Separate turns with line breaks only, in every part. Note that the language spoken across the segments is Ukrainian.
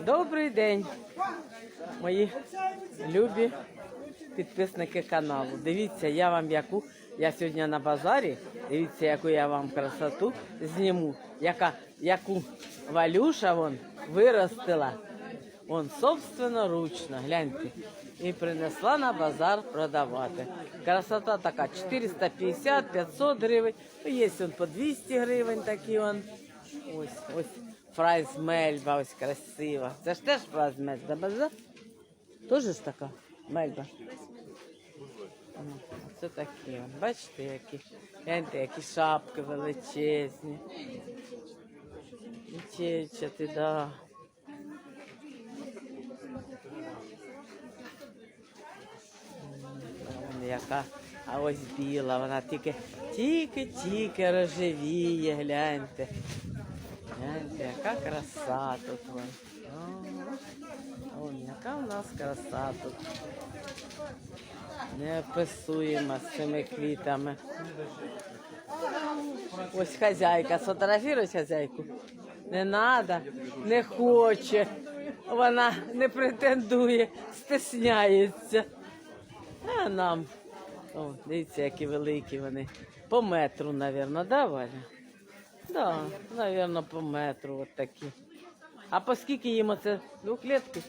Добрий день, мої любі підписники каналу. Дивіться, я вам яку. Я сьогодні на базарі. Дивіться, яку я вам красоту зніму. Яка, яку Валюша вон виростила. Вон собственноручно, гляньте. І принесла на базар продавати. Красота така 450-500 гривень. Ну, Є он по 200 гривень такі он. Ось, ось фрайз мельба, ось красива. Це ж теж фрайз мельба, базар? Тоже ж така мельба. М, Оце такі. Бачите, які. Гляньте, які шапки величезні. Чечати, да. Яка, а ось біла, вона тільки, тільки-тільки рожевіє, гляньте. Гляньте, яка краса тут. О, яка у нас краса тут. Неописуємо з цими квітами. Ось хазяйка, сфотографіруй хазяйку. Не треба, не хоче. Вона не претендує, стесняється. А нам. О, дивіться, які великі вони. По метру, мабуть, да, Валя? Да, напевно, по метру от такі. А по скільки їм оце? Двохлетки?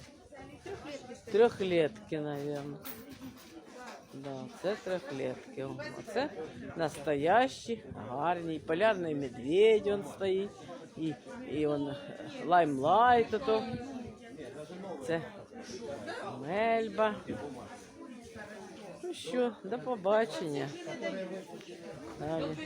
Трьохлетки, мабуть. Да, це трьохлетки. О, Оце настоящі, гарні. І полярний медведь он стоїть. І, і он лаймлайт. Це мельба. Ну що, до побачення. Далі.